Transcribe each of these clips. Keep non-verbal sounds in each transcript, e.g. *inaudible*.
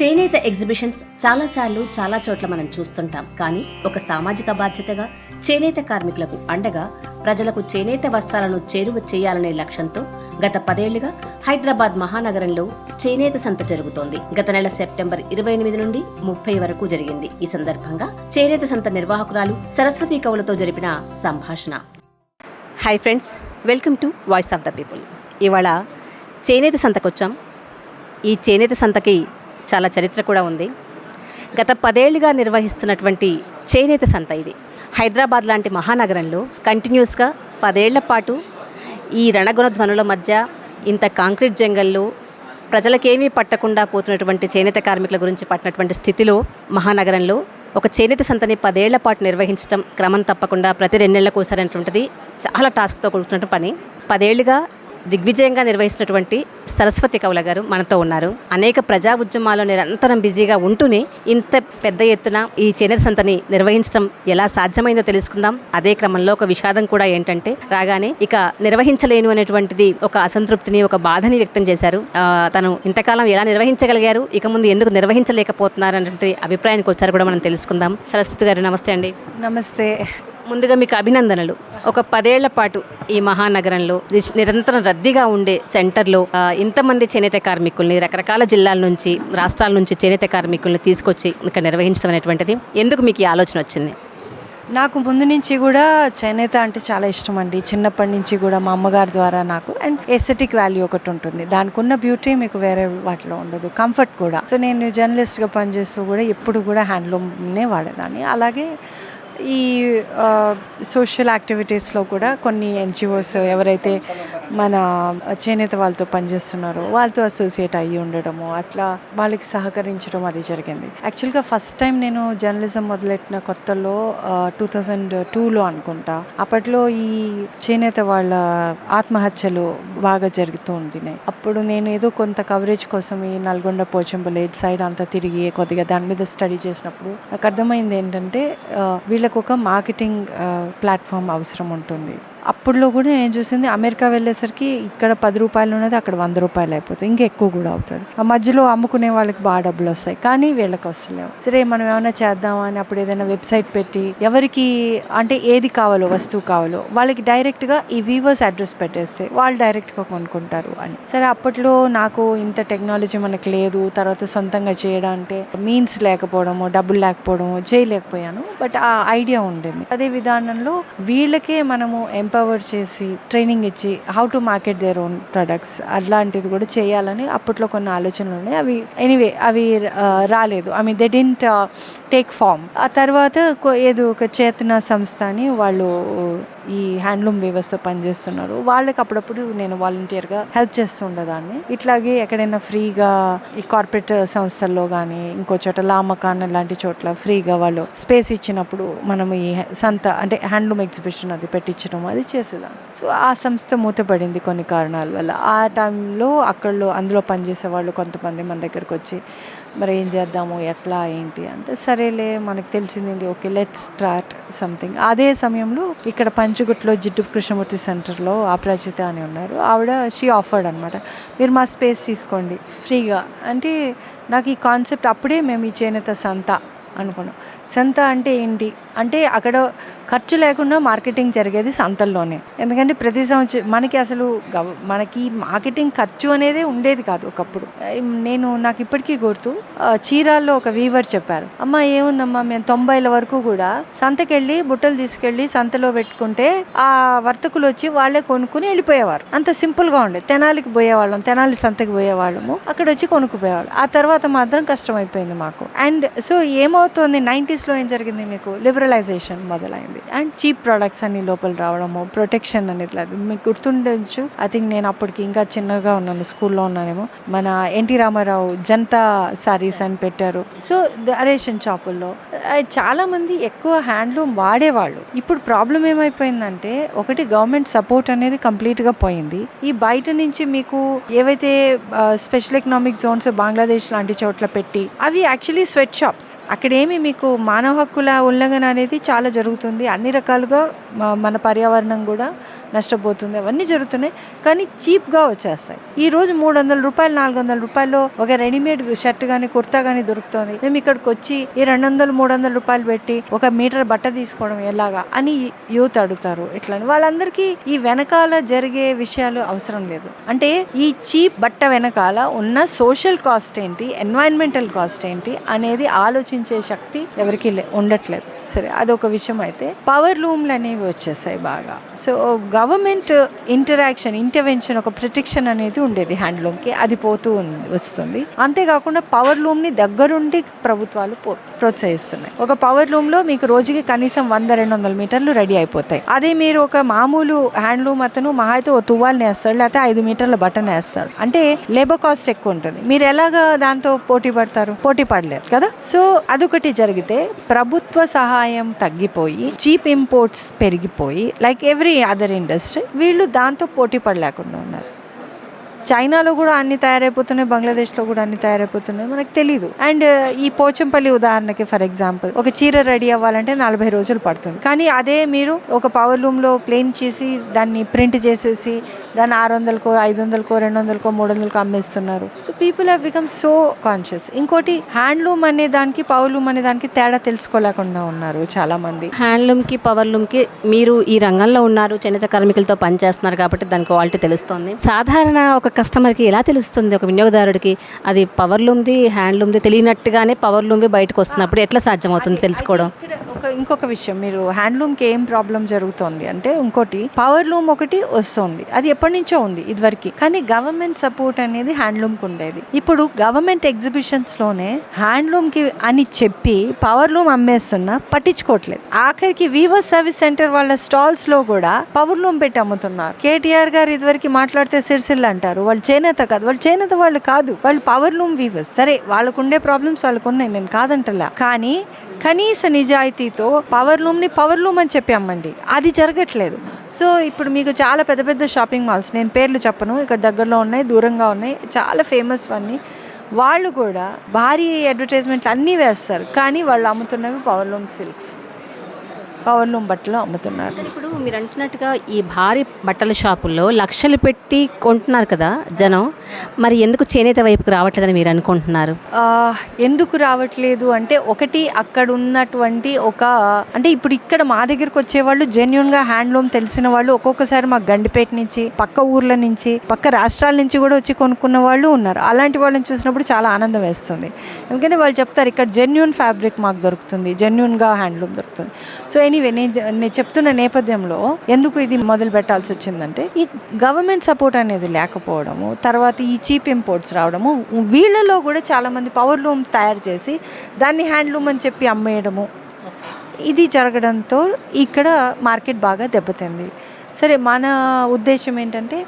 చేనేత ఎగ్జిబిషన్స్ చాలాసార్లు చాలా చోట్ల మనం చూస్తుంటాం. కానీ ఒక సామాజిక బాధ్యతగా చేనేత కార్మికులకు అండగా ప్రజలకు చేనేత వస్త్రాలను చేరువ చేయాలనే లక్ష్యంతో గత పదేళ్ళుగా హైదరాబాద్ మహానగరంలో చేనేత సంత జరుగుతోంది. గత నెల సెప్టెంబర్ ఇరవై ఎనిమిది నుండి ముప్పై వరకు జరిగింది. ఈ సందర్భంగా చేనేత సంత నిర్వాహకురాలు సరస్వతి కవులతో జరిపిన సంభాషణ. Hi friends welcome to voice of the people ఇవాళ చేనేత సంతకొచ్చాం. ఈ చేనేత సంతకి చాలా చరిత్ర కూడా ఉంది. గత పదేళ్ళుగా నిర్వహిస్తున్నటువంటి చేనేత సంత ఇది. హైదరాబాద్ లాంటి మహానగరంలో కంటిన్యూస్గా పదేళ్ళ పాటు ఈ రణగుణ ధ్వనుల మధ్య ఇంత కాంక్రీట్ జంగల్లో ప్రజలకేమీ పట్టకుండా పోతున్నటువంటి చేనేత కార్మికుల గురించి పట్టినటువంటి స్థితిలో మహానగరంలో ఒక చేనేత సంతని పదేళ్ళ పాటు నిర్వహించడం క్రమం తప్పకుండా ప్రతి రెండేళ్ళకు ఒకసారి చాలా టాస్క్తో కూడుకున్న పని. పదేళ్ళుగా దిగ్విజయంగా నిర్వహిస్తున్నటువంటి సరస్వతి కౌల గారు మనతో ఉన్నారు. అనేక ప్రజా ఉద్యమాల్లో నిరంతరం బిజీగా ఉంటూనే ఇంత పెద్ద ఎత్తున ఈ చేనేత సంతని నిర్వహించడం ఎలా సాధ్యమైందో తెలుసుకుందాం. అదే క్రమంలో ఒక విషాదం కూడా ఏంటంటే రాగానే ఇక నిర్వహించలేను అనేటువంటిది ఒక అసంతృప్తిని ఒక బాధని వ్యక్తం చేశారు. తను ఇంతకాలం ఎలా నిర్వహించగలిగారు? ఇక ముందు ఎందుకు నిర్వహించలేకపోతున్నారు అనేటువంటి అభిప్రాయానికి వచ్చారు కూడా మనం తెలుసుకుందాం. సరస్వతి గారు నమస్తే అండి. నమస్తే. ముందుగా మీకు అభినందనలు. ఒక పదేళ్ళ పాటు ఈ మహానగరంలో నిరంతరం రద్దీగా ఉండే సెంటర్లో ఇంతమంది చేనేత కార్మికుల్ని రకరకాల జిల్లాల నుంచి రాష్ట్రాల నుంచి చేనేత కార్మికుల్ని తీసుకొచ్చి ఇక్కడ నిర్వహించడం అనేటువంటిది. ఎందుకు మీకు ఈ ఆలోచన వచ్చింది? నాకు ముందు నుంచి కూడా చేనేత అంటే చాలా ఇష్టం అండి. చిన్నప్పటి నుంచి కూడా మా అమ్మగారి ద్వారా నాకు అండ్ ఎస్థెటిక్ వాల్యూ ఒకటి ఉంటుంది. దానికి ఉన్న బ్యూటీ మీకు వేరే వాటిలో ఉండదు. కంఫర్ట్ కూడా. సో నేను జర్నలిస్ట్గా పనిచేస్తూ కూడా ఎప్పుడు కూడా హ్యాండ్లూమ్నే వాడేదాన్ని. అలాగే ఈ సోషల్ యాక్టివిటీస్లో కూడా కొన్ని ఎన్జిఓస్ ఎవరైతే మన చేనేత వాళ్ళతో పనిచేస్తున్నారో వాళ్ళతో అసోసియేట్ అయ్యి ఉండడము అట్లా వాళ్ళకి సహకరించడం అది జరిగింది. యాక్చువల్గా ఫస్ట్ టైం నేను జర్నలిజం మొదలెట్టిన కొత్తలో టూ థౌజండ్ టూలో అనుకుంటా అప్పట్లో ఈ చేనేత వాళ్ళ ఆత్మహత్యలు బాగా జరుగుతూ ఉండినాయి. అప్పుడు నేను ఏదో కొంత కవరేజ్ కోసం ఈ నల్గొండ పోచంపల్లి సైడ్ అంతా తిరిగి కొద్దిగా దాని మీద స్టడీ చేసినప్పుడు నాకు అర్థమైంది ఏంటంటే వీళ్ళ వాళ్ళకు ఒక మార్కెటింగ్ ప్లాట్ఫామ్ అవసరం ఉంటుంది. అప్పుడులో కూడా నేను చూసింది అమెరికా వెళ్ళేసరికి ఇక్కడ పది రూపాయలు ఉన్నది అక్కడ వంద రూపాయలు అయిపోతుంది. ఇంకా ఎక్కువ కూడా అవుతుంది. ఆ మధ్యలో అమ్ముకునే వాళ్ళకి బాగా డబ్బులు వస్తాయి. కానీ వీళ్ళకి వస్తలేవు సరే మనం ఏమైనా చేద్దామా అని అప్పుడు ఏదైనా వెబ్సైట్ పెట్టి ఎవరికి అంటే ఏది కావాలో వస్తువు కావాలో వాళ్ళకి డైరెక్ట్గా ఈ వీవర్స్ అడ్రస్ పెట్టేస్తే వాళ్ళు డైరెక్ట్గా కొనుక్కుంటారు అని. సరే అప్పట్లో నాకు ఇంత టెక్నాలజీ మనకు లేదు. తర్వాత సొంతంగా చేయడం అంటే మీన్స్ లేకపోవడము డబ్బులు లేకపోవడము చేయలేకపోయాను. బట్ ఆ ఐడియా ఉండింది. అదే విధానంలో వీళ్ళకే మనము ఎంపవర్ చేసి ట్రైనింగ్ ఇచ్చి how to market their own products అట్లాంటిది కూడా చేయాలని అప్పట్లో కొన్ని ఆలోచనలు ఉన్నాయి. అవి ఎనీవే అవి రాలేదు. I mean they didn't take form ఆ తర్వాత ఏదో ఒక చేతన సంస్థ అని వాళ్ళు ఈ హ్యాండ్లూమ్ వ్యవస్థ పనిచేస్తున్నారు. వాళ్ళకి అప్పుడప్పుడు నేను వాలంటీర్గా హెల్ప్ చేస్తూ ఉండేదాన్ని. ఇట్లాగే ఎక్కడైనా ఫ్రీగా ఈ కార్పొరేట్ సంస్థల్లో కానీ ఇంకో చోట లామకాన్ లాంటి చోట్ల ఫ్రీగా వాళ్ళు స్పేస్ ఇచ్చినప్పుడు మనం ఈ సంత అంటే హ్యాండ్లూమ్ ఎగ్జిబిషన్ అది పెట్టించడం అది చేసేదాన్ని. సో ఆ సంస్థ మూతపడింది కొన్ని కారణాల వల్ల. ఆ టైంలో అక్కడలో అందులో పనిచేసే వాళ్ళు కొంతమంది మన దగ్గరకు వచ్చి మరి ఏం చేద్దాము ఎట్లా ఏంటి అంటే సరేలే మనకు తెలిసిందండి ఓకే లెట్ స్టార్ట్ సంథింగ్ అదే సమయంలో ఇక్కడ పంచుగుట్లో జిడ్డు కృష్ణమూర్తి సెంటర్లో అపరాజిత అని ఉన్నారు. ఆవిడ షీ ఆఫర్డ్ అనమాట మీరు మా స్పేస్ తీసుకోండి. ఫ్రీగా. అంటే నాకు ఈ కాన్సెప్ట్ అప్పుడే మేము ఈ చేనేత సంత అనుకున్నాం. సంత అంటే ఏంటి? అంటే అక్కడ ఖర్చు లేకుండా మార్కెటింగ్ జరిగేది సంతల్లోనే. ఎందుకంటే ప్రతి సంవత్సరం మనకి అసలు గవ మనకి మార్కెటింగ్ ఖర్చు అనేది ఉండేది కాదు ఒకప్పుడు. నేను నాకు ఇప్పటికీ గుర్తు చీరాల్లో ఒక వీవర్ చెప్పారు. అమ్మ ఏముందమ్మా మేము తొంభైల వరకు కూడా సంతకెళ్ళి బుట్టలు తీసుకెళ్ళి సంతలో పెట్టుకుంటే ఆ వర్తకులు వచ్చి వాళ్ళే కొనుక్కుని వెళ్ళిపోయేవారు. అంత సింపుల్గా ఉండేది. తెనాలికి పోయేవాళ్ళం తెనాలి సంతకి పోయేవాళ్ళము. అక్కడ వచ్చి కొనుక్కుపోయేవాళ్ళు. ఆ తర్వాత మాత్రం కష్టమైపోయింది మాకు. అండ్ సో ఏమో 90s నైంటీస్లో ఏం జరిగింది మీకు? లిబరలైజేషన్ మొదలైంది. అండ్ చీప్ ప్రొడక్ట్స్ అన్ని లోపల రావడము ప్రొటెక్షన్ అనేది లేదు. మీకు గుర్తుండొచ్చు. ఐ థింక్ నేను అప్పటికి ఇంకా చిన్నగా ఉన్నాను స్కూల్లో ఉన్నానేమో. మన ఎన్టీ రామారావు జనతా సారీస్ అని పెట్టారు. సో రేషన్ షాపుల్లో చాలామంది చాలా మంది ఎక్కువ హ్యాండ్లూమ్ వాడేవాళ్ళు. ఇప్పుడు ప్రాబ్లం ఏమైపోయిందంటే ఒకటి గవర్నమెంట్ సపోర్ట్ అనేది కంప్లీట్గా పోయింది. ఈ బయట నుంచి మీకు ఏవైతే స్పెషల్ ఎకనామిక్ జోన్స్ బంగ్లాదేశ్ లాంటి చోట్ల పెట్టి అవి యాక్చువల్లీ స్వెట్ షాప్స్. ఇక్కడేమి మీకు మానవ హక్కుల ఉల్లంఘన అనేది చాలా జరుగుతుంది. అన్ని రకాలుగా మన పర్యావరణం కూడా నష్టపోతుంది. అవన్నీ జరుగుతున్నాయి. కానీ చీప్గా వచ్చేస్తాయి. ఈ రోజు మూడు వందల రూపాయలు నాలుగు వందల రూపాయల్లో ఒక రెడీమేడ్ షర్ట్ కానీ కుర్తా కానీ దొరుకుతుంది. మేము ఇక్కడికి వచ్చి ఈ రెండు వందలు మూడు వందల రూపాయలు పెట్టి ఒక మీటర్ బట్ట తీసుకోవడం ఎలాగా అని యూత్ అడుగుతారు. ఇట్లా వాళ్ళందరికీ ఈ వెనకాల జరిగే విషయాలు అవసరం లేదు. అంటే ఈ చీప్ బట్ట వెనకాల ఉన్న సోషల్ కాస్ట్ ఏంటి ఎన్వైరన్మెంటల్ కాస్ట్ ఏంటి అనేది ఆలోచించే శక్తి ఎవరికి ఉండట్లేదు. సరే అదొక విషయం అయితే పవర్ లూమ్లు అనేవి వచ్చేసాయి బాగా. సో గవర్నమెంట్ ఇంటరాక్షన్ ఇంటర్వెన్షన్ ఒక ప్రొటెక్షన్ అనేది ఉండేది హ్యాండ్లూమ్కి అది పోతూ వస్తుంది. అంతేకాకుండా పవర్ లూమ్ని దగ్గరుండి ప్రభుత్వాలు ప్రోత్సహిస్తున్నాయి. ఒక పవర్ లూమ్లో మీకు రోజుకి కనీసం వంద రెండు వందల మీటర్లు రెడీ అయిపోతాయి. అదే మీరు ఒక మామూలు హ్యాండ్లూమ్ అతను మహా అయితే ఓ తువ్వాలు నేస్తాడు లేకపోతే ఐదు మీటర్ల బటన్ వేస్తాడు అంటే లేబర్ కాస్ట్ ఎక్కువ ఉంటుంది. మీరు ఎలాగా దాంతో పోటీ పడతారు? పోటీ పడలేరు కదా? సో అదొకటి జరిగితే ప్రభుత్వ సహా సహాయం తగ్గిపోయి చీప్ ఇంపోర్ట్స్ పెరిగిపోయి లైక్ ఎవ్రీ అదర్ ఇండస్ట్రీ వీళ్ళు దాంతో పోటీ పడలేకుండా ఉన్నారు. చైనాలో కూడా అన్ని తయారైపోతున్నాయి బంగ్లాదేశ్లో కూడా అన్ని తయారైపోతున్నాయి మనకు తెలియదు అండ్ ఈ పోచంపల్లి ఉదాహరణకి ఫర్ ఎగ్జాంపుల్ ఒక చీర రెడీ అవ్వాలంటే నలభై రోజులు పడుతుంది. కానీ అదే మీరు ఒక పవర్ లూమ్లో ప్లేన్ చేసి దాన్ని ప్రింట్ చేసేసి దాన్ని ఆరు వందలకో ఐదు వందలకో రెండు వందలకో మూడు వందలకో అమ్మేస్తున్నారు. So people have become so conscious ఇంకోటి హ్యాండ్లూమ్ అనే దానికి పవర్ లూమ్ అనే దానికి తేడా తెలుసుకోలేకుండా ఉన్నారు చాలా మంది హ్యాండ్లూమ్కి పవర్లూమ్కి మీరు ఈ రంగంలో ఉన్నారు చేనేత కార్మికులతో పనిచేస్తున్నారు కాబట్టి దాని క్వాలిటీ తెలుస్తుంది. సాధారణ ఒక కస్టమర్కి ఎలా తెలుస్తుంది? ఒక వినియోగదారుడికి అది పవర్లూమ్ది హ్యాండ్లూమ్ది తెలియనట్టుగానే పవర్లూమ్ది బయటకు వస్తున్నప్పుడు ఎట్లా సాధ్యమవుతుంది తెలుసుకోవడం? ఒక ఇంకొక విషయం మీరు హ్యాండ్లూమ్కి ఏం ప్రాబ్లం జరుగుతోంది అంటే ఇంకోటి పవర్ లూమ్ ఒకటి వస్తుంది అది ఎప్పటి నుంచో ఉంది ఇదివరకు. కానీ గవర్నమెంట్ సపోర్ట్ అనేది హ్యాండ్లూమ్కి ఉండేది. ఇప్పుడు గవర్నమెంట్ ఎగ్జిబిషన్స్లోనే హ్యాండ్లూమ్కి అని చెప్పి పవర్ లూమ్ అమ్మేస్తున్నా పట్టించుకోవట్లేదు. ఆఖరికి వీవర్ సర్వీస్ సెంటర్ వాళ్ళ స్టాల్స్లో కూడా పవర్ లూమ్ పెట్టి అమ్ముతున్నారు. కేటీఆర్ గారు ఇదివరకు మాట్లాడితే సిరిసిల్ల అంటారు వాళ్ళు చేనేత కాదు. వాళ్ళు చేనేత వాళ్ళు కాదు. వాళ్ళు పవర్ లూమ్ వీవర్స్ సరే వాళ్ళకు ఉండే ప్రాబ్లమ్స్ వాళ్ళకు ఉన్నాయి నేను కాదంటలా. కానీ కనీస నిజాయితీతో పవర్ లూమ్ని పవర్ లూమ్ అని చెప్పి అమ్మండి. అది జరగట్లేదు. సో ఇప్పుడు మీకు చాలా పెద్ద పెద్ద షాపింగ్ మాల్స్ నేను పేర్లు చెప్పను ఇక్కడ దగ్గరలో ఉన్నాయి దూరంగా ఉన్నాయి చాలా ఫేమస్ అన్నీ వాళ్ళు కూడా భారీ అడ్వర్టైజ్మెంట్లు అన్నీ వేస్తారు. కానీ వాళ్ళు అమ్ముతున్నవి power loom silks power loom బట్టలు అమ్ముతున్నారు. ఇప్పుడు మీరు అంటున్నట్టుగా ఈ భారీ బట్టల షాపుల్లో లక్షలు పెట్టి కొంటున్నారు కదా జనం మరి ఎందుకు చేనేత వైపుకి రావట్లేదని మీరు అనుకుంటున్నారు? ఎందుకు రావట్లేదు అంటే ఒకటి అక్కడ ఉన్నటువంటి ఒక అంటే ఇప్పుడు ఇక్కడ మా దగ్గరకు వచ్చేవాళ్ళు జెన్యున్గా హ్యాండ్లూమ్ తెలిసిన వాళ్ళు ఒక్కొక్కసారి మా గండిపేట నుంచి పక్క ఊర్ల నుంచి పక్క రాష్ట్రాల నుంచి కూడా వచ్చి కొనుక్కున్న వాళ్ళు ఉన్నారు. అలాంటి వాళ్ళని చూసినప్పుడు చాలా ఆనందం వేస్తుంది. ఎందుకంటే వాళ్ళు చెప్తారు ఇక్కడ జెన్యున్ ఫ్యాబ్రిక్ మాకు దొరుకుతుంది జెన్యున్గా హ్యాండ్లూమ్ దొరుకుతుంది. సో ఎనీవే నేను నేను చెప్తున్న నేపథ్యంలో ఎందుకు ఇది మొదలు పెట్టాల్సి వచ్చిందంటే ఈ గవర్నమెంట్ సపోర్ట్ అనేది లేకపోవడము తర్వాత ఈ చీప్ ఇంపోర్ట్స్ రావడము వీళ్ళలో కూడా చాలామంది పవర్ లూమ్ తయారు చేసి దాన్ని హ్యాండ్లూమ్ అని చెప్పి అమ్మేయడము. ఇది జరగడంతో ఇక్కడ మార్కెట్ బాగా దెబ్బతింది. సరే మన ఉద్దేశం ఏంటంటే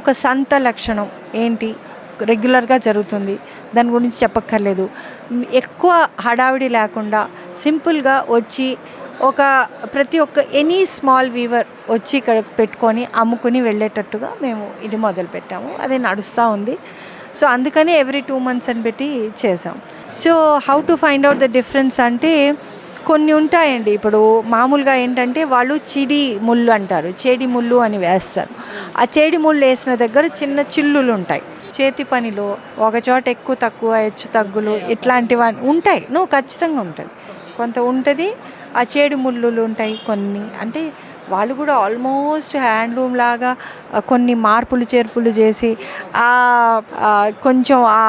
ఒక సంత లక్షణం ఏంటి? రెగ్యులర్గా జరుగుతుంది. దాని గురించి చెప్పక్కర్లేదు. ఎక్కువ హడావిడి లేకుండా సింపుల్గా వచ్చి ఒక ప్రతి ఒక్క ఎనీ స్మాల్ వీవర్ వచ్చి ఇక్కడ పెట్టుకొని అమ్ముకుని వెళ్ళేటట్టుగా మేము ఇది మొదలు పెట్టాము అది నడుస్తూ ఉంది. సో అందుకనే ఎవ్రీ టూ మంత్స్ అని పెట్టి చేసాం so how to find out the difference అంటే కొన్ని ఉంటాయండి. ఇప్పుడు మామూలుగా ఏంటంటే వాళ్ళు చిడి ముళ్ళు అంటారు. చేడి ముళ్ళు అని వేస్తారు. ఆ చేడి ముళ్ళు వేసిన దగ్గర చిన్న చిల్లులు ఉంటాయి. చేతి పనిలో ఒక చోట ఎక్కువ తక్కువ హెచ్చు తగ్గులు ఇట్లాంటివన్నీ ఉంటాయి. నువ్వు ఖచ్చితంగా ఉంటుంది కొంత ఉంటుంది ఆ చేడు ముళ్ళులు ఉంటాయి కొన్ని. అంటే వాళ్ళు కూడా ఆల్మోస్ట్ హ్యాండ్లూమ్ లాగా కొన్ని మార్పులు చేర్పులు చేసి కొంచెం ఆ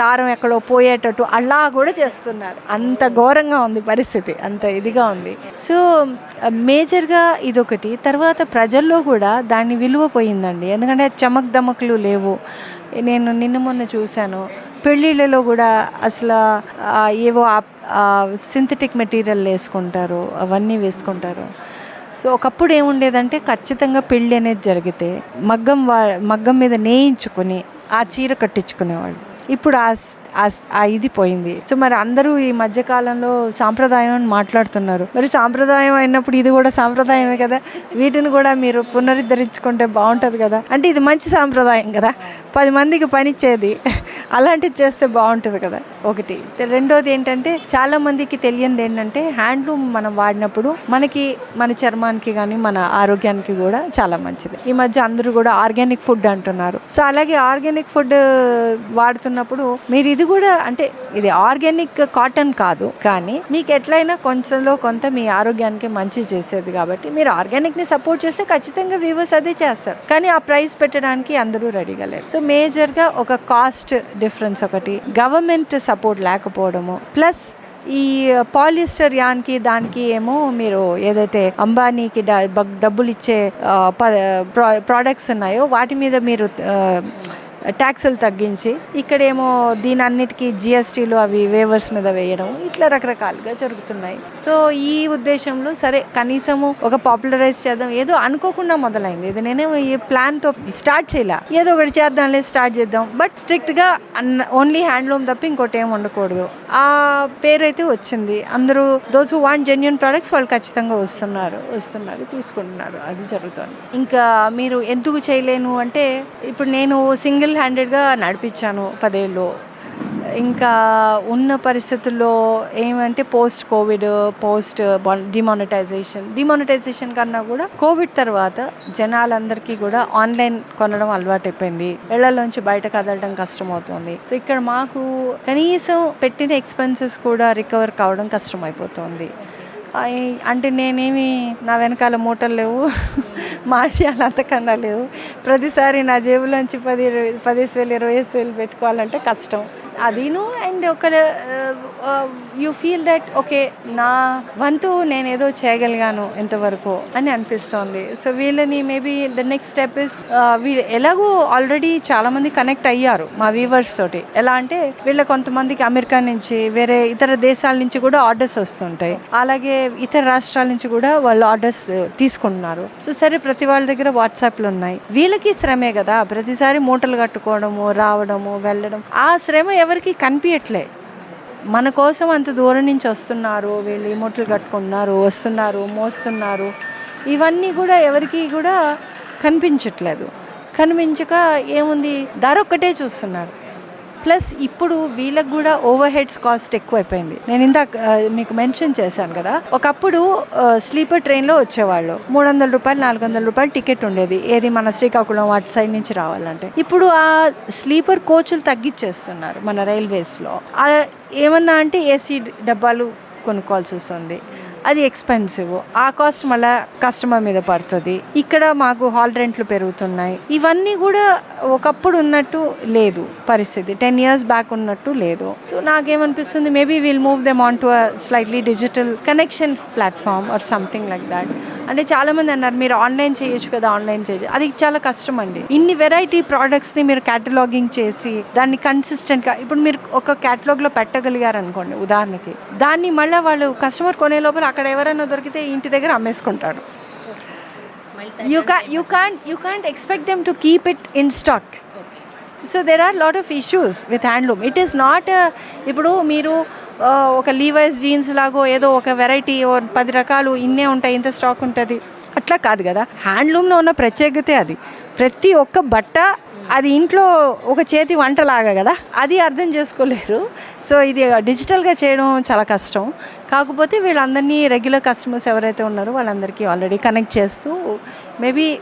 దారం ఎక్కడో పోయేటట్టు అలా కూడా చేస్తున్నారు. అంత ఘోరంగా ఉంది పరిస్థితి అంత ఇదిగా ఉంది. సో మేజర్గా ఇదొకటి. తర్వాత ప్రజల్లో కూడా దాన్ని విలువ పోయిందండి. ఎందుకంటే చమక్ దమకులు లేవు. నేను నిన్న మొన్న చూశాను. పెళ్ళిళ్ళలో కూడా అసలు ఆ, ఏవో సింథటిక్ మెటీరియల్ వేసుకుంటారు అవన్నీ వేసుకుంటారు. సో ఒకప్పుడు ఏముండేదంటే ఖచ్చితంగా పెళ్ళి అనేది జరిగితే మగ్గం వా మగ్గం మీద నేయించుకొని ఆ చీర కట్టించుకునేవాళ్ళు. ఇప్పుడు ఆ ఆ- ఆ ఇది పోయింది. సో మరి అందరూ ఈ మధ్య కాలంలో సాంప్రదాయం అని మాట్లాడుతున్నారు. మరి సాంప్రదాయం అయినప్పుడు ఇది కూడా సాంప్రదాయమే కదా? వీటిని కూడా మీరు పునరుద్ధరించుకుంటే బాగుంటుంది కదా? అంటే ఇది మంచి సాంప్రదాయం కదా? పది మందికి పనిచ్చేది. అలాంటివి చేస్తే బాగుంటుంది కదా? ఒకటి. రెండోది ఏంటంటే చాలా మందికి తెలియంది ఏంటంటే హ్యాండ్లూమ్ మనం వాడినప్పుడు మనకి మన చర్మానికి కానీ మన ఆరోగ్యానికి కూడా చాలా మంచిది. ఈ మధ్య అందరూ కూడా ఆర్గానిక్ ఫుడ్ అంటున్నారు. సో అలాగే ఆర్గానిక్ ఫుడ్ వాడుతున్నప్పుడు మీరు ఇది కూడా అంటే ఇది ఆర్గానిక్ కాటన్ కాదు కానీ మీకు ఎట్లయినా కొంచెంలో కొంత మీ ఆరోగ్యానికి మంచి చేసేది కాబట్టి మీరు ఆర్గానిక్ని సపోర్ట్ చేస్తే ఖచ్చితంగా వ్యూవర్స్ అదే చేస్తారు. కానీ ఆ ప్రైస్ పెట్టడానికి అందరూ రెడీగా లేరు. సో మేజర్గా ఒక కాస్ట్ డిఫరెన్స్ ఒకటి గవర్నమెంట్ సపోర్ట్ లేకపోవడము ప్లస్ ఈ పాలిస్టర్ యాన్కి దానికి ఏమో మీరు ఏదైతే అంబానీకి డ- బ- డబ్బులు ఇచ్చే ప- ప్రా- ప్రోడక్ట్స్ ఉన్నాయో వాటి మీద మీరు ట్యాక్సులు తగ్గించి ఇక్కడేమో దీని అన్నిటికీ జిఎస్టీలు అవి వేవర్స్ మీద వేయడం ఇట్లా రకరకాలుగా జరుగుతున్నాయి. సో ఈ ఉద్దేశంలో సరే కనీసము ఒక పాపులరైజ్ చేద్దాం ఏదో అనుకోకుండా మొదలైంది. ఇది నేను ఈ ప్లాన్తో స్టార్ట్ చేయలే. ఏదో ఒకటి చేద్దాంలే స్టార్ట్ చేద్దాం. బట్ స్ట్రిక్ట్గా ఓన్లీ హ్యాండ్లూమ్ తప్ప ఇంకోటి ఏం ఉండకూడదు. ఆ పేరు అయితే వచ్చింది. అందరూ those who want genuine products వాళ్ళు ఖచ్చితంగా వస్తున్నారు వస్తున్నారు తీసుకుంటున్నారు. అది జరుగుతుంది. ఇంకా మీరు ఎందుకు చేయలేను అంటే ఇప్పుడు నేను సింగిల్ హ్యాండెడ్గా నడిపించాను పదేళ్ళు. ఇంకా ఉన్న పరిస్థితుల్లో ఏమంటే post Covid post demonetization. Demonetization కన్నా కూడా కోవిడ్ తర్వాత జనాలందరికీ కూడా ఆన్లైన్ కొనడం అలవాటైపోయింది. ఇళ్ళలోంచి బయట కదలడం కష్టమవుతుంది. సో ఇక్కడ మాకు కనీసం పెట్టిన ఎక్స్పెన్సెస్ కూడా రికవర్ కావడం కష్టమైపోతుంది. అంటే నేనేమి నా వెనకాల మూటలు లేవు. *laughs* మార్షాలు అంతకన్నా లేవు. ప్రతిసారి నా జేబులోంచి పది ఇరవై పదిహేను వేలు ఇరవై వేలు పెట్టుకోవాలంటే కష్టం. అదిను అండ్ ఒక యూ ఫీల్ దట్ ఓకే నా వంతు నేను ఏదో చేయగలిగాను ఎంతవరకు అని అనిపిస్తోంది. సో వీళ్ళని maybe the next step is వీళ్ళు ఎలాగో ఆల్రెడీ చాలా మంది కనెక్ట్ అయ్యారు మా వీవర్స్ తోటి. ఎలా అంటే వీళ్ళ కొంతమందికి అమెరికా నుంచి వేరే ఇతర దేశాల నుంచి కూడా ఆర్డర్స్ వస్తుంటాయి. అలాగే ఇతర రాష్ట్రాల నుంచి కూడా వాళ్ళు ఆర్డర్స్ తీసుకుంటున్నారు. సో సరే ప్రతి వాళ్ళ దగ్గర వాట్సాప్లు ఉన్నాయి. వీళ్ళకి శ్రమే కదా ప్రతిసారి మూటలు కట్టుకోవడము రావడము వెళ్ళడం. ఆ శ్రమ ఎవరికి కనిపించట్లే మన కోసం అంత దూరం నుంచి వస్తున్నారు వీళ్ళు ఇమోట్లు కట్టుకుంటున్నారు వస్తున్నారు మోస్తున్నారు. ఇవన్నీ కూడా ఎవరికి కూడా కనిపించట్లేదు. కనిపించక ఏముంది? ధర ఒక్కటే చూస్తున్నారు. ప్లస్ ఇప్పుడు వీళ్ళకి కూడా ఓవర్ హెడ్స్ కాస్ట్ ఎక్కువైపోయింది. నేను ఇందాక మీకు మెన్షన్ చేశాను కదా. ఒకప్పుడు స్లీపర్ ట్రైన్లో వచ్చేవాళ్ళు. మూడు వందల రూపాయలు నాలుగు వందల రూపాయలు టికెట్ ఉండేది. ఏది మన శ్రీకాకుళం అటు సైడ్ నుంచి రావాలంటే. ఇప్పుడు ఆ స్లీపర్ కోచ్లు తగ్గించేస్తున్నారు మన రైల్వేస్లో ఏమన్నా అంటే ఏసీ డబ్బాలు కొనుక్కోవాల్సి వస్తుంది. అది ఎక్స్పెన్సివ్ ఆ కాస్ట్ మళ్ళీ కస్టమర్ మీద పడుతుంది. ఇక్కడ మాకు హాల్ రెంట్లు పెరుగుతున్నాయి. ఇవన్నీ కూడా ఒకప్పుడు ఉన్నట్టు లేదు. పరిస్థితి. టెన్ ఇయర్స్ బ్యాక్ ఉన్నట్టు లేదు. So నాకేమనిపిస్తుంది maybe will move them on to slightly digital connection platform or something like that అంటే చాలా మంది అన్నారు మీరు ఆన్లైన్ చేయొచ్చు కదా ఆన్లైన్ చేయొచ్చు. అది చాలా కష్టం అండి ఇన్ని వెరైటీ ప్రోడక్ట్స్ని మీరు క్యాటలాగింగ్ చేసి దాన్ని కన్సిస్టెంట్గా ఇప్పుడు మీరు ఒక క్యాటలాగ్లో పెట్టగలిగారు అనుకోండి ఉదాహరణకి. దాన్ని మళ్ళీ వాళ్ళు కస్టమర్ కొనే లోపల అక్కడ ఎవరైనా దొరికితే ఇంటి దగ్గర అమ్మేసుకుంటారు. You ca you can't you can't expect them to keep it in stock so there are lot of issues with handloom it is not ఇప్పుడు మీరు uh, ఒక లీవైస్ జీన్స్ లాగో ఏదో ఒక వెరైటీ పది రకాలు ఇన్నే ఉంటాయి ఇంత స్టాక్ ఉంటుంది. అట్లా కాదు కదా. హ్యాండ్లూమ్లో ఉన్న ప్రత్యేకతే అది. ప్రతి ఒక్క బట్ట అది ఇంట్లో ఒక చేతి వంటలాగా కదా. అది అర్థం చేసుకోలేరు. సో ఇది డిజిటల్గా చేయడం చాలా కష్టం. కాకపోతే వీళ్ళందరినీ రెగ్యులర్ కస్టమర్స్ ఎవరైతే ఉన్నారో వాళ్ళందరికీ ఆల్రెడీ కనెక్ట్ చేస్తూ మేబీ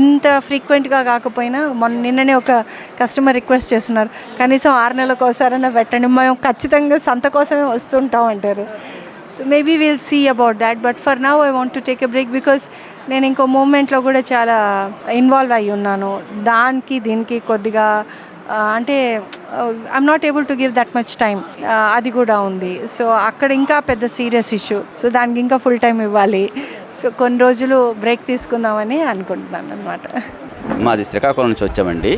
ఇంత ఫ్రీక్వెంట్గా కాకపోయినా మొన్న నిన్ననే ఒక కస్టమర్ రిక్వెస్ట్ చేస్తున్నారు. కనీసం ఆరు నెలలకు ఒకసారైనా పెట్టండి. మేము ఖచ్చితంగా సంత కోసమే వస్తుంటాం అంటారు. So maybe will see about that but for now I want to take a break because నేను ఇంకో మూమెంట్లో కూడా చాలా ఇన్వాల్వ్ అయి ఉన్నాను. దానికి దీనికి కొద్దిగా అంటే I'm not able to give that much time అది కూడా ఉంది. సో అక్కడ ఇంకా పెద్ద సీరియస్ ఇష్యూ సో దానికి ఇంకా ఫుల్ టైం ఇవ్వాలి. సో కొన్ని రోజులు బ్రేక్ తీసుకుందామని అనుకుంటున్నాను అనమాట మాది శ్రీకాకుళం నుంచి వచ్చామండి.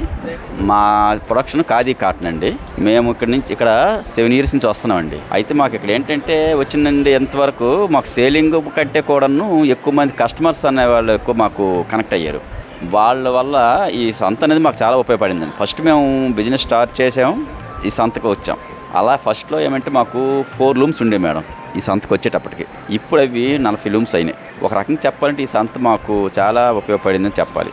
మా ప్రొడక్షన్ ఖాదీ కాటన్ అండి. మేము ఇక్కడ నుంచి ఇక్కడ సెవెన్ ఇయర్స్ నుంచి వస్తున్నామండి. అయితే మాకు ఇక్కడ ఏంటంటే వచ్చిందండి ఎంతవరకు మాకు సేలింగ్ కంటే కూడాను ఎక్కువ మంది కస్టమర్స్ అనేవాళ్ళు ఎక్కువ మాకు కనెక్ట్ అయ్యారు. వాళ్ళ వల్ల ఈ సంత అనేది మాకు చాలా ఉపయోగపడిందండి. ఫస్ట్ మేము బిజినెస్ స్టార్ట్ చేసాము ఈ సంతకు వచ్చాం. అలా ఫస్ట్లో ఏమంటే మాకు ఫోర్ లూమ్స్ ఉండే మేడం ఈ సంతకు వచ్చేటప్పటికి. ఇప్పుడు అవి నలభై లూమ్స్ అయినాయి. ఒక రకంగా చెప్పాలంటే ఈ సంత మాకు చాలా ఉపయోగపడిందని చెప్పాలి.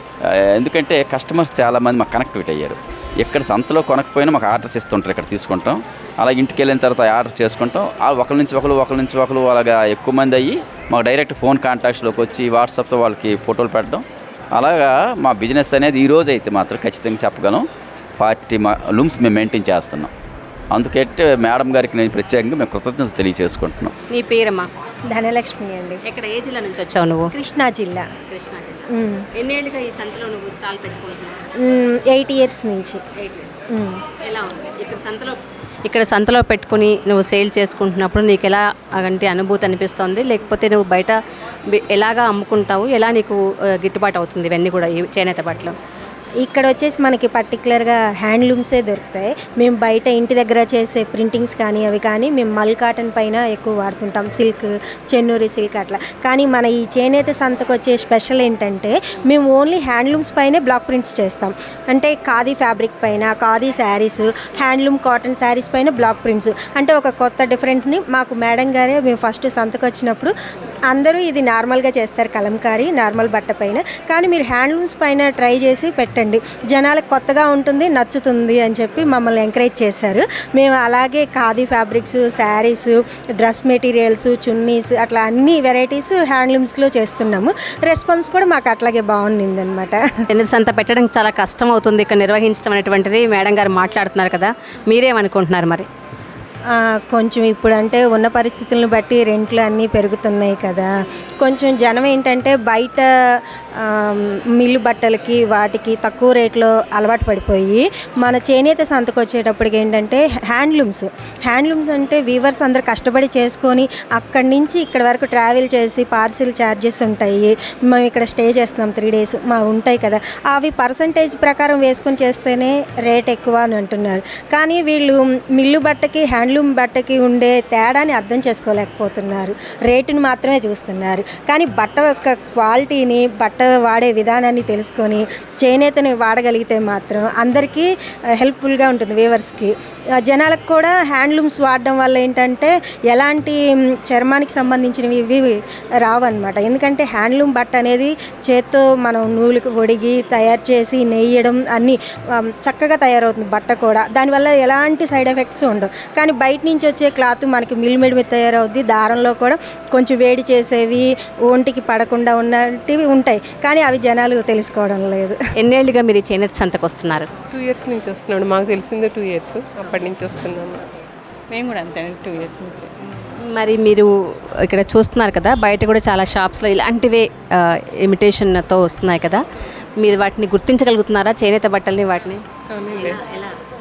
ఎందుకంటే కస్టమర్స్ చాలామంది మాకు కనెక్టివిటీ అయ్యారు. ఇక్కడ సంతలో కొనకపోయినా మాకు ఆర్డర్స్ ఇస్తుంటారు ఇక్కడ తీసుకుంటాం. అలా ఇంటికి వెళ్ళిన తర్వాత ఆర్డర్ చేసుకుంటాం. ఒకరి నుంచి ఒకరు ఒకరి నుంచి ఒకరు అలాగా ఎక్కువ మంది అయ్యి మాకు డైరెక్ట్ ఫోన్ కాంటాక్ట్స్లోకి వచ్చి వాట్సాప్తో వాళ్ళకి ఫోటోలు పెట్టడం. అలాగా మా బిజినెస్ అనేది ఈ రోజు అయితే మాత్రం ఖచ్చితంగా చెప్పగలం. ఫార్టీ మా లూమ్స్ మేము మెయింటైన్ చేస్తున్నాం. అందుకంటే మేడం గారికి నేను ప్రత్యేకంగా మేము కృతజ్ఞతలు తెలియజేసుకుంటున్నాం. నీ పేరమ్మా? ధనలక్ష్మి అండి. ఎక్కడ ఏ జిల్లా నుంచి వచ్చావు నువ్వు? కృష్ణా జిల్లా. కృష్ణా జిల్లా. ఎన్నేళ్ళుగా ఈ సంతలో నువ్వు స్టాల్ పెట్టుకుంటున్నావు? ఎయిట్ ఇయర్స్ నుంచి. Eight years. ఎలా ఉంది? ఇక్కడ సంతలో ఇక్కడ సంతలో పెట్టుకుని నువ్వు సేల్ చేసుకుంటున్నప్పుడు నీకు ఎలా అంటే అనుభూతి అనిపిస్తుంది? లేకపోతే నువ్వు బయట ఎలాగా అమ్ముకుంటావు? ఎలా నీకు గిట్టుబాటు అవుతుంది ఇవన్నీ కూడా ఈ చేనేత బట్టలు? ఇక్కడ వచ్చేసి మనకి పర్టికులర్గా హ్యాండ్లూమ్సే దొరుకుతాయి. మేము బయట ఇంటి దగ్గర చేసే ప్రింటింగ్స్ కానీ అవి కానీ మేము మల్ కాటన్ పైన ఎక్కువ వాడుతుంటాం. సిల్క్ చెన్నూరి సిల్క్ అట్లా. కానీ మన ఈ చేనేత సంతకు వచ్చే స్పెషల్ ఏంటంటే మేము ఓన్లీ హ్యాండ్లూమ్స్ పైనే బ్లాక్ ప్రింట్స్ చేస్తాం. అంటే ఖాదీ ఫ్యాబ్రిక్ పైన khadi sarees handloom cotton sarees పైన బ్లాక్ ప్రింట్స్. అంటే ఒక కొత్త డిఫరెంట్ని మాకు మేడం గారే మేము ఫస్ట్ సంతకు వచ్చినప్పుడు అందరూ ఇది నార్మల్గా చేస్తారు. కలంకారీ నార్మల్ బట్ట పైన. కానీ మీరు హ్యాండ్లూమ్స్ పైన ట్రై చేసి పెట్టండి. జనాలకు కొత్తగా ఉంటుంది నచ్చుతుంది అని చెప్పి మమ్మల్ని ఎంకరేజ్ చేశారు. మేము అలాగే khadi fabrics sarees dress materials chunnis అట్లా అన్ని వెరైటీస్ హ్యాండ్లూమ్స్లో చేస్తున్నాము. రెస్పాన్స్ కూడా మాకు అట్లాగే బాగుంది అనమాట చేనేత సంత పెట్టడం చాలా కష్టం అవుతుంది ఇక్కడ నిర్వహించడం అనేటువంటిది మేడం గారు మాట్లాడుతున్నారు కదా మీరేమనుకుంటున్నారు మరి? కొంచెం ఇప్పుడు అంటే ఉన్న పరిస్థితులను బట్టి రెంట్లు అన్నీ పెరుగుతున్నాయి కదా. కొంచెం జనం ఏంటంటే బయట మిల్లు బట్టలకి వాటికి తక్కువ రేట్లో అలవాటు పడిపోయి మన చేనేత సంతకు వచ్చేటప్పటికి ఏంటంటే హ్యాండ్లూమ్స్. హ్యాండ్లూమ్స్ అంటే వీవర్స్ అందరు కష్టపడి చేసుకొని అక్కడి నుంచి ఇక్కడ వరకు ట్రావెల్ చేసి పార్సిల్ ఛార్జెస్ ఉంటాయి. మేము ఇక్కడ స్టే చేస్తున్నాం త్రీ డేస్ మా ఉంటాయి కదా. అవి పర్సంటేజ్ ప్రకారం వేసుకొని చేస్తేనే రేట్ ఎక్కువ అని అంటున్నారు. కానీ వీళ్ళు మిల్లు బట్టకి హ్యాండ్లూమ్ బట్టకి ఉండే తేడాని అర్థం చేసుకోలేకపోతున్నారు. రేటుని మాత్రమే చూస్తున్నారు. కానీ బట్ట యొక్క క్వాలిటీని బట్ట వాడే విధానాన్ని తెలుసుకొని చేనేతని వాడగలిగితే మాత్రం అందరికీ హెల్ప్ఫుల్గా ఉంటుంది వీవర్స్కి. జనాలకు కూడా హ్యాండ్లూమ్స్ వాడడం వల్ల ఏంటంటే ఎలాంటి చర్మానికి సంబంధించినవి ఇవి రావన్నమాట. ఎందుకంటే హ్యాండ్లూమ్ బట్ట అనేది చేత్తో మనం నూలుకు ఒడిగి తయారు చేసి నెయ్యడం అన్నీ చక్కగా తయారవుతుంది బట్ట కూడా. దానివల్ల ఎలాంటి సైడ్ ఎఫెక్ట్స్ ఉండవు. కానీ బయట నుంచి వచ్చే క్లాత్ మనకి మిల్ మేడ్ మీద తయారవుద్ది. దారంలో కూడా కొంచెం వేడి చేసేవి ఒంటికి పడకుండా ఉన్నటివి ఉంటాయి. కానీ అవి జనాలు తెలుసుకోవడం లేదు. ఎన్నేళ్ళుగా మీరు చేనేత సంతకు వస్తున్నారు? టూ ఇయర్స్ నుంచి వస్తున్నాడు మాకు తెలిసిందే టూ ఇయర్స్. అప్పటి నుంచి వస్తున్నాము మేము కూడా అంతే టూ ఇయర్స్ నుంచి. మరి మీరు ఇక్కడ చూస్తున్నారు కదా బయట కూడా చాలా షాప్స్లో ఇలాంటివే ఇమిటేషన్తో వస్తున్నాయి కదా. మీరు వాటిని గుర్తించగలుగుతున్నారా? చేనేత బట్టల్ని వాటిని? అవునండి.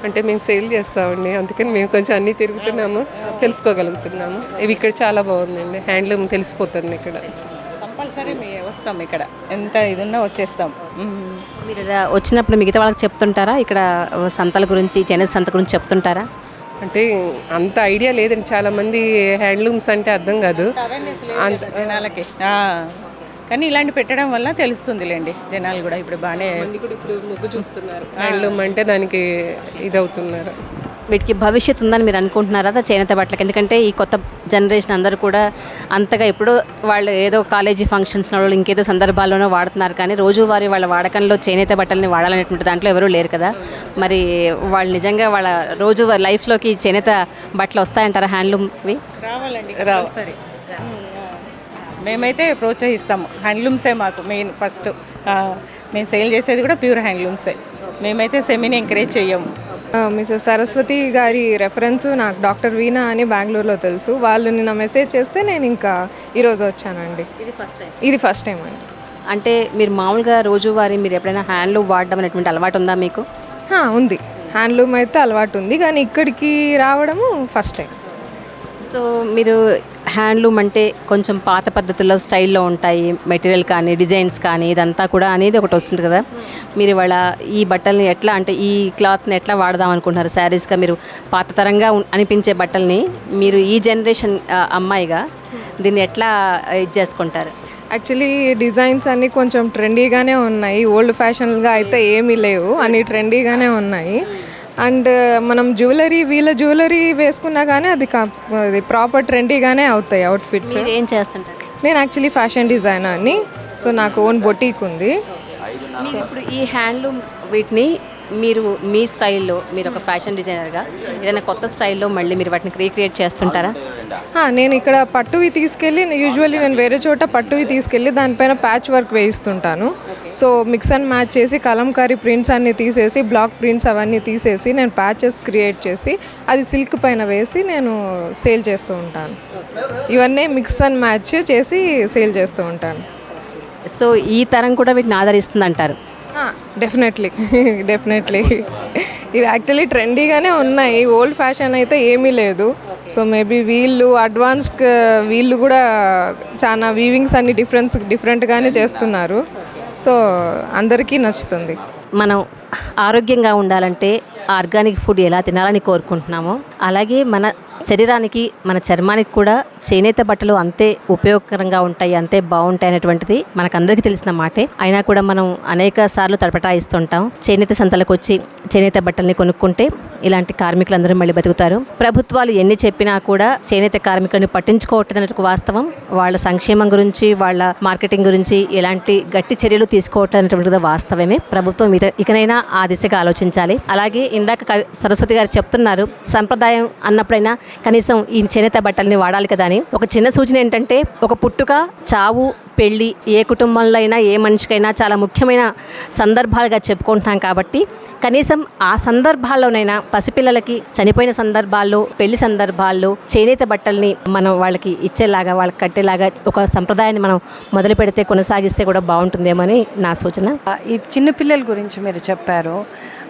అంటే మేము సేల్ చేస్తామండి. అందుకని మేము కొంచెం అన్నీ తిరుగుతున్నాము తెలుసుకోగలుగుతున్నాము. ఇవి ఇక్కడ చాలా బాగుందండి. హ్యాండ్లూమ్ తెలిసిపోతుంది ఇక్కడ. కంపల్సరీ మేము వస్తాం ఇక్కడ. ఎంత ఇది ఉన్నా వచ్చేస్తాం. మీరు వచ్చినప్పుడు మిగతా వాళ్ళకి చెప్తుంటారా? ఇక్కడ సంతల గురించి చేనేత సంత గురించి చెప్తుంటారా? అంటే అంత ఐడియా లేదండి. చాలా మంది హ్యాండ్లూమ్స్ అంటే అర్థం కాదు. అంత. కానీ ఇలాంటి పెట్టడం వల్ల తెలుస్తుందిలేండి. జనాలు కూడా ఇప్పుడు బాగానే మంది కూడా ఇప్పుడు మొగ్గు చూపుతున్నారు. హ్యాండ్లూమ్ అంటే దానికి ఇదవుతున్నారు. వీటికి భవిష్యత్తు ఉందని మీరు అనుకుంటున్నారా? అదా చేనేత బట్టలకి? ఎందుకంటే ఈ కొత్త జనరేషన్ అందరూ కూడా అంతగా ఎప్పుడో వాళ్ళు ఏదో కాలేజీ ఫంక్షన్స్లో ఇంకేదో సందర్భాల్లోనో వాడుతున్నారు కానీ రోజువారీ వాళ్ళ వాడకంలో చేనేత బట్టల్ని వాడాలనేటువంటి దాంట్లో ఎవరూ లేరు కదా. మరి వాళ్ళు నిజంగా వాళ్ళ రోజువారీ లైఫ్లోకి ఈ చేనేత బట్టలు వస్తాయంటారా? హ్యాండ్లూమ్వి రావాలండి కంపల్సరీ. మేమైతే ప్రోత్సహిస్తాము హ్యాండ్లూమ్సే మాకు మెయిన్ ఫస్ట్. మేము సేల్ చేసేది కూడా ప్యూర్ హ్యాండ్లూమ్సే. మేమైతే సెమీని ఎంకరేజ్ చెయ్యము మిస్సెస్ సరస్వతి గారి రెఫరెన్స్ నాకు డాక్టర్ వీణా అని బెంగళూరులో తెలుసు. వాళ్ళు నిన్న మెసేజ్ చేస్తే నేను ఇంకా ఈరోజు వచ్చానండి. ఇది ఫస్ట్ టైం ఇది ఫస్ట్ టైం అండి. అంటే మీరు మామూలుగా రోజువారీ మీరు ఎప్పుడైనా హ్యాండ్లూమ్ వాడడం అనేటువంటి అలవాటు ఉందా మీకు? హా, ఉంది. హ్యాండ్లూమ్ అయితే అలవాటు ఉంది. కానీ ఇక్కడికి రావడము ఫస్ట్ టైం సో మీరు హ్యాండ్లూమ్ అంటే కొంచెం పాత పద్ధతుల్లో స్టైల్లో ఉంటాయి మెటీరియల్ కానీ డిజైన్స్ కానీ ఇదంతా కూడా అనేది ఒకటి వస్తుంది కదా. మీరు ఇవాళ ఈ బట్టల్ని ఎట్లా అంటే ఈ క్లాత్ని ఎట్లా వాడదాం అనుకుంటున్నారు? శారీస్గా మీరు పాత తరంగా అనిపించే బట్టల్ని మీరు ఈ జనరేషన్ అమ్మాయిగా దీన్ని ఎట్లా ఇది చేసుకుంటారు? యాక్చువల్లీ డిజైన్స్ అన్నీ కొంచెం ట్రెండీగానే ఉన్నాయి. ఓల్డ్ ఫ్యాషన్గా అయితే ఏమీ లేవు అన్నీ ట్రెండీగానే ఉన్నాయి. అండ్ మనం జ్యువెలరీ వీళ్ళ జ్యువెలరీ వేసుకున్నా కానీ అది అది ప్రాపర్ ట్రెండీగానే అవుతాయి అవుట్ఫిట్స్ ఏం చేస్తుంటారు? నేను యాక్చువల్లీ ఫ్యాషన్ డిజైనర్ని సో నాకు ఓన్ బొటీక్ ఉంది. మీరు ఇప్పుడు ఈ హ్యాండ్లూమ్ వీటిని మీరు మీ స్టైల్లో మీరు ఒక ఫ్యాషన్ డిజైనర్గా ఏదైనా కొత్త స్టైల్లో మళ్ళీ మీరు వాటిని రీక్రియేట్ చేస్తుంటారా? నేను ఇక్కడ పట్టువి తీసుకెళ్ళి యూజువల్లీ నేను వేరే చోట పట్టువి తీసుకెళ్ళి దానిపైన ప్యాచ్ వర్క్ వేయిస్తుంటాను. సో మిక్స్ అండ్ మ్యాచ్ చేసి కలంకారీ ప్రింట్స్ అన్ని తీసేసి బ్లాక్ ప్రింట్స్ అవన్నీ తీసేసి నేను ప్యాచెస్ క్రియేట్ చేసి అది సిల్క్ పైన వేసి నేను సేల్ చేస్తూ ఉంటాను. ఇవన్నీ మిక్స్ అండ్ మ్యాచ్ చేసి సేల్ చేస్తూ ఉంటాను. సో ఈ తరం కూడా వీటిని ఆదరిస్తుంది అంటారు డెఫినెట్లీ డెఫినెట్లీ *laughs* ఇవి యాక్చువల్లీ ట్రెండీగానే ఉన్నాయి. ఓల్డ్ ఫ్యాషన్ అయితే ఏమీ లేదు. సో మేబీ వీళ్ళు అడ్వాన్స్ uh, వీళ్ళు కూడా చాలా వీవింగ్స్ అన్ని డిఫరెన్స్ డిఫరెంట్గానే చేస్తున్నారు. సో అందరికీ నచ్చుతుంది. మనం ఆరోగ్యంగా ఉండాలంటే ఆర్గానిక్ ఫుడ్ ఎలా తినాలని కోరుకుంటున్నాము అలాగే మన శరీరానికి మన చర్మానికి కూడా చేనేత బట్టలు అంతే ఉపయోగకరంగా ఉంటాయి అంతే బాగుంటాయి అనేటువంటిది మనకందరికీ తెలిసిన మాటే. అయినా కూడా మనం అనేక సార్లు తడపటాయిస్తుంటాం చేనేత సంతలకు వచ్చి చేనేత బట్టల్ని కొనుక్కుంటే ఇలాంటి కార్మికులందరూ మళ్ళీ బతుకుతారు. ప్రభుత్వాలు ఎన్ని చెప్పినా కూడా చేనేత కార్మికులను పట్టించుకోవట్లేదు వాస్తవం. వాళ్ళ సంక్షేమం గురించి వాళ్ళ మార్కెటింగ్ గురించి ఎలాంటి గట్టి చర్యలు తీసుకోవటం అనేటువంటి వాస్తవమే. ప్రభుత్వం ఇక- ఇకనైనా ఆ దిశగా ఆలోచించాలి. అలాగే ఇందాక సరస్వతి గారు చెప్తున్నారు సంప్రదాయ అన్నప్పుడైనా కనీసం ఈ చేనేత బట్టల్ని వాడాలి కదా అని. ఒక చిన్న సూచన ఏంటంటే ఒక పుట్టుక చావు పెళ్ళి ఏ కుటుంబంలో అయినా ఏ మనిషికైనా చాలా ముఖ్యమైన సందర్భాలుగా చెప్పుకుంటున్నాం కాబట్టి కనీసం ఆ సందర్భాల్లోనైనా పసిపిల్లలకి చనిపోయిన సందర్భాల్లో పెళ్ళి సందర్భాల్లో చేనేత బట్టల్ని మనం వాళ్ళకి ఇచ్చేలాగా వాళ్ళకి కట్టేలాగా ఒక సంప్రదాయాన్ని మనం మొదలు పెడితే కొనసాగిస్తే కూడా బాగుంటుందేమో అని నా సూచన. ఈ చిన్నపిల్లల గురించి మీరు చెప్పారు.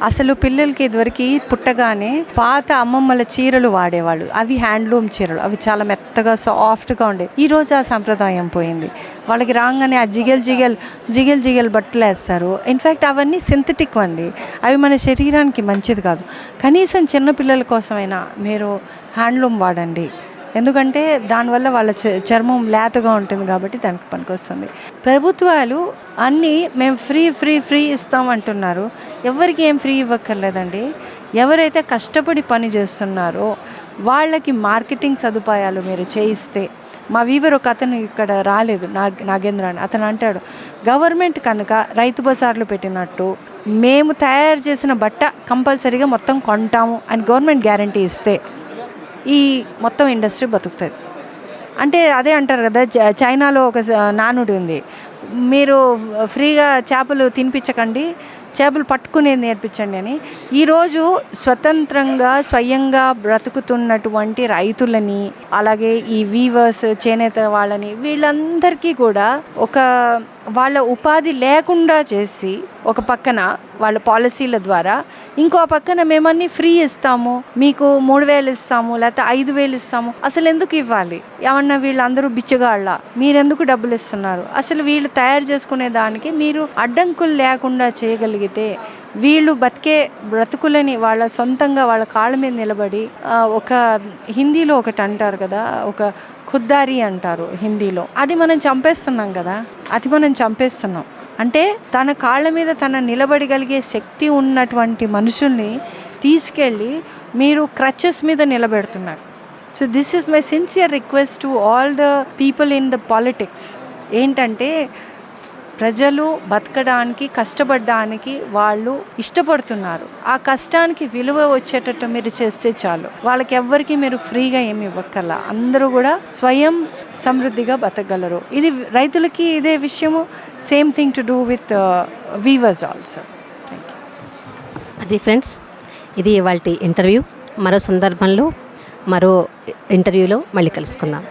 అసలు పిల్లలకి ఇదివరకు పుట్టగానే పాత అమ్మమ్మల చీరలు వాడేవాళ్ళు. అవి హ్యాండ్లూమ్ చీరలు. అవి చాలా మెత్తగా సాఫ్ట్గా ఉండేవి ఈ రోజు ఆ సంప్రదాయం పోయింది. వాళ్ళకి రాగానే ఆ జిగెల్ జిగెల్ జిగెల్ జిగెల్ బట్టలు వేస్తారు. ఇన్ఫ్యాక్ట్ అవన్నీ సింథటిక్ అండి. అవి మన శరీరానికి మంచిది కాదు. కనీసం చిన్నపిల్లల కోసమైనా మీరు హ్యాండ్లూమ్ వాడండి. ఎందుకంటే దానివల్ల వాళ్ళ చ- చర్మం లేతగా ఉంటుంది కాబట్టి దానికి పనికొస్తుంది. ప్రభుత్వాలు అన్నీ మేము ఫ్రీ ఫ్రీ ఫ్రీ ఇస్తాం అంటున్నారు ఎవరికి ఏం ఫ్రీ ఇవ్వక్కర్లేదండి. ఎవరైతే కష్టపడి పని చేస్తున్నారో వాళ్ళకి మార్కెటింగ్ సదుపాయాలు మీరు చేయిస్తే. మా వీవర్ ఒక అతను ఇక్కడ రాలేదు నా నాగేంద్ర అని. అతను అంటాడు గవర్నమెంట్ కనుక రైతు బజార్లు పెట్టినట్టు మేము తయారు చేసిన బట్ట కంపల్సరీగా మొత్తం కొంటాము అని గవర్నమెంట్ గ్యారంటీ ఇస్తే. ఈ మొత్తం ఇండస్ట్రీ బతుకుతుంది. అంటే అదే అంటారు కదా చ- చైనాలో ఒక నానుడి ఉంది. మీరు ఫ్రీగా చేపలు తినిపించకండి చేపలు పట్టుకునేది నేర్పించండి అని. ఈరోజు స్వతంత్రంగా స్వయంగా బ్రతుకుతున్నటువంటి రైతులని అలాగే ఈ వీవర్స్ చేనేత వాళ్ళని వీళ్ళందరికీ కూడా ఒక వాళ్ళ ఉపాధి లేకుండా చేసి ఒక పక్కన వాళ్ళ పాలసీల ద్వారా ఇంకో పక్కన మేమన్నీ ఫ్రీ ఇస్తాము మీకు మూడు వేలు ఇస్తాము లేకపోతే ఐదు వేలు ఇస్తాము. అసలు ఎందుకు ఇవ్వాలి? ఏమన్నా వీళ్ళందరూ బిచ్చగాళ్ళ మీరెందుకు డబ్బులు ఇస్తున్నారు? అసలు వీళ్ళు తయారు చేసుకునే దానికి మీరు అడ్డంకులు లేకుండా చేయగలిగితే వీళ్ళు బతికే బ్రతుకులని వాళ్ళ సొంతంగా వాళ్ళ కాళ్ళ మీద నిలబడి ఒక హిందీలో ఒకటి అంటారు కదా ఒక ఖుద్దారి అంటారు హిందీలో. అది మనం చంపేస్తున్నాం కదా అది మనం చంపేస్తున్నాం. అంటే తన కాళ్ళ మీద తన నిలబడగలిగే శక్తి ఉన్నటువంటి మనుషుల్ని తీసుకెళ్ళి మీరు క్రచెస్ మీద నిలబెడుతున్నారు. So this is my sincere request to all the people in the politics ఏంటంటే ప్రజలు బతకడానికి కష్టపడడానికి వాళ్ళు ఇష్టపడుతున్నారు. ఆ కష్టానికి విలువ వచ్చేటట్టు మీరు చేస్తే చాలు. వాళ్ళకి ఎవ్వరికి మీరు ఫ్రీగా ఏమి ఇవ్వక్కర్లా. అందరూ కూడా స్వయం సమృద్ధిగా బతకగలరు. ఇది రైతులకి ఇదే విషయము. Same thing to do with weavers also thank you అది ఫ్రెండ్స్ ఇది ఇవాళ ఇంటర్వ్యూ. మరో సందర్భంలో మరో ఇంటర్వ్యూలో మళ్ళీ కలుసుకుందాం.